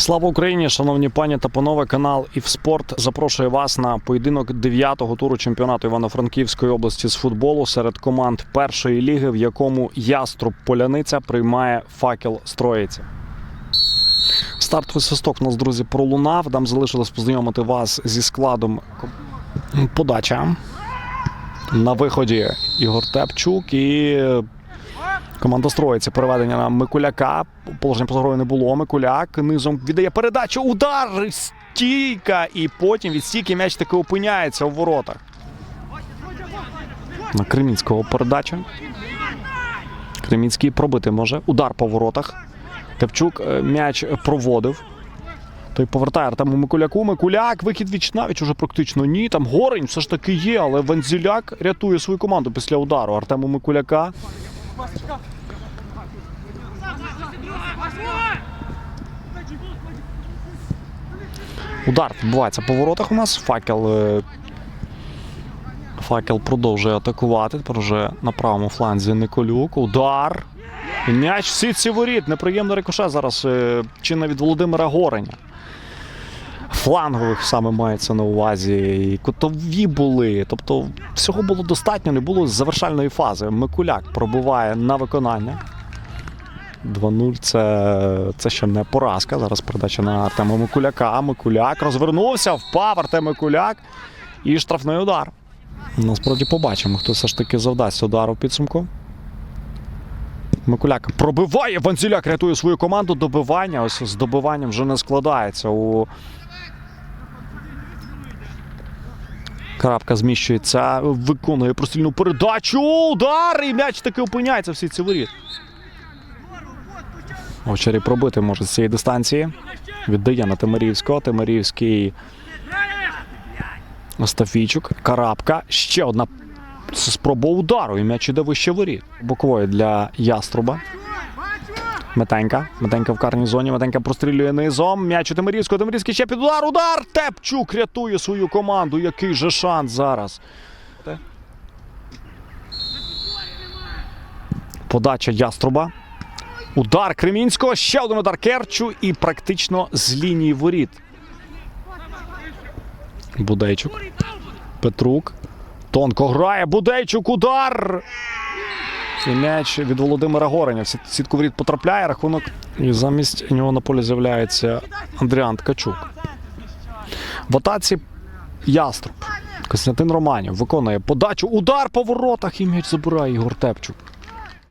Слава Україні, шановні пані та панове, канал «Івспорт» запрошує вас на поєдинок 9-го туру чемпіонату Івано-Франківської області з футболу серед команд першої ліги, в якому Яструб Поляниця приймає факел Строїці. Стартовий свисток у нас, друзі, пролунав. Нам залишилось познайомити вас зі складом подача. На виході Ігор Тепчук і Команда строїться переведення на Микуляка. Положення поза грою не було. Микуляк низом віддає передачу. Удар! Стійка! І потім від стійки м'яч таки опиняється у воротах. На Кремінського передача. Кремінський пробити може. Удар по воротах. Тепчук е, м'яч проводив. Той повертає Артему Микуляку. Микуляк, вихід віч навіть уже практично ні. Там горень все ж таки є, але Вензіляк рятує свою команду після удару Артему Микуляка. Удар відбувається по воротах у нас. Факел. е, Факел продовжує атакувати. Тепер вже на правому фланзі Николюк. Удар. М'яч в сітці воріт. Неприємний рикошет зараз е, чинно від Володимира Гореня. Флангових саме мається на увазі. І кутові були. Тобто всього було достатньо, не було завершальної фази. Микуляк пробиває на виконання. 2-0 це, це ще не поразка. Зараз передача на Артема Микуляка. Микуляк розвернувся, впав Артем Микуляк. І штрафний удар. Насправді побачимо, хто все ж таки завдасть удару підсумку. Микуляк пробиває. Ванзіляк рятує свою команду. Добивання. Ось з добиванням вже не складається. У Крапка зміщується, виконує прострільну передачу. Удар! І м'яч таки опиняється в сітці воріт. Овчарі пробити може з цієї дистанції. Віддає на Тимирівського. Тимирівський. Остафійчук. Карабка. Ще одна спроба удару. І м'яч іде вище воріт. Бокової для Яструба. Метенька. Метенька в карній зоні. Метенька прострілює низом. М'яч у Тимирівського. Тимирівський ще під удар. Удар! Тепчук рятує свою команду. Який же шанс зараз. Подача Яструба. Удар Кремінського, ще один удар Керчу і практично з лінії воріт. Будейчук. Петрук. Тонко грає. Будейчук. Удар. І м'яч від Володимира Гореня. Сітку воріт потрапляє. Рахунок. І замість нього на полі з'являється Андріан Ткачук. В атаці Яструб. Костянтин Романів виконує подачу. Удар по воротах і м'яч забирає Ігор Тепчук.